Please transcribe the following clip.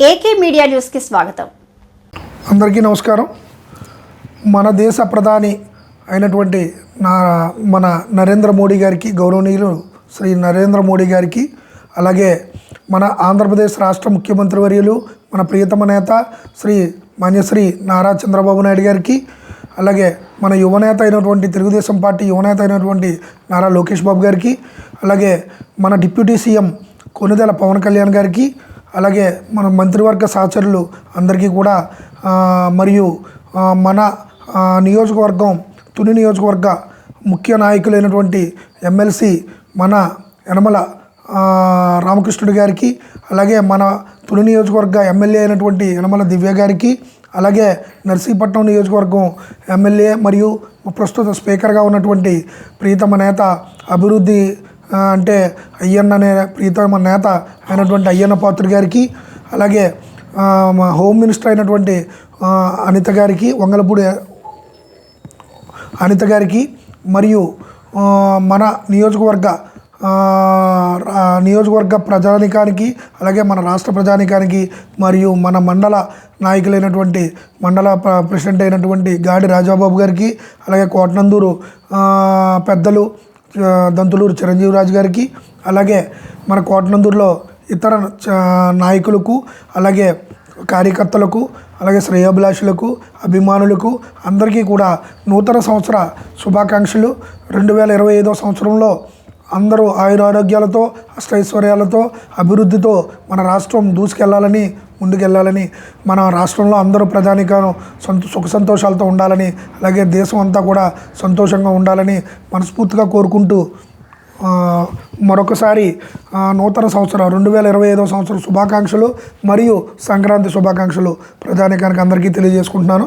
AK media న్యూస్కి స్వాగతం. అందరికీ నమస్కారం. మన దేశ ప్రధాని అయినటువంటి నా మన నరేంద్ర మోడీ గారికి గౌరవనీయులు శ్రీ నరేంద్ర మోడీ గారికి అలాగే మన ఆంధ్రప్రదేశ్ రాష్ట్ర ముఖ్యమంత్రి వర్యులు మన ప్రియతమ నేత శ్రీ మాన్యశ్రీ నారా చంద్రబాబు నాయుడు గారికి అలాగే మన యువనేత అయినటువంటి తెలుగుదేశం పార్టీ యువనేత అయినటువంటి నారా లోకేష్ బాబు గారికి అలాగే మన డిప్యూటీ సీఎం కొనుదెల పవన్ కళ్యాణ్ గారికి అలాగే మన మంత్రివర్గ సహచరులు అందరికీ కూడా మరియు మన నియోజకవర్గం తుని నియోజకవర్గ ముఖ్య నాయకులైనటువంటి ఎమ్మెల్సీ మన యనమల రామకృష్ణుడి గారికి అలాగే మన తుని నియోజకవర్గ ఎమ్మెల్యే అయినటువంటి యనమల దివ్య గారికి అలాగే నర్సీపట్నం నియోజకవర్గం ఎమ్మెల్యే మరియు ప్రస్తుత స్పీకర్గా ఉన్నటువంటి ప్రీతమ నేత అభివృద్ధి అంటే అయ్యన్న అనే ప్రీతమ నేత అయినటువంటి అయ్యన్న పాత్ర గారికి అలాగే మా హోమ్ మినిస్టర్ అయినటువంటి అనిత గారికి వంగలపూడి అనిత గారికి మరియు మన నియోజకవర్గ రా- నియోజకవర్గ ప్రజానికానికి అలాగే మన రాష్ట్ర ప్రజానికానికి మరియు మన మండల నాయకులైనటువంటి మండల ప్ర- ప్రెసిడెంట్ అయినటువంటి గాడి రాజాబాబు గారికి అలాగే కోటనందూరు పెద్దలు దంతులూరు చిరంజీవి రాజు గారికి అలాగే మన కోటనందూరులో ఇతర నాయకులకు అలాగే కార్యకర్తలకు అలాగే శ్రేయోభిలాషులకు అభిమానులకు అందరికీ కూడా నూతన సంవత్సర శుభాకాంక్షలు. రెండు వేల ఇరవై ఐదో సంవత్సరంలో అందరూ ఆయురారోగ్యాలతో అష్టైశ్వర్యాలతో అభివృద్ధితో మన రాష్ట్రం దూసుకెళ్ళాలని ముందుకెళ్ళాలని మన రాష్ట్రంలో అందరూ ప్రధానికను సంతో సుఖ సంతోషాలతో ఉండాలని అలాగే దేశం అంతా కూడా సంతోషంగా ఉండాలని మనస్ఫూర్తిగా కోరుకుంటూ మరొకసారి నూతన సంవత్సరం రెండు వేల ఇరవై ఐదో సంవత్సరం శుభాకాంక్షలు మరియు సంక్రాంతి శుభాకాంక్షలు ప్రజానికానికి అందరికీ తెలియజేసుకుంటున్నాను.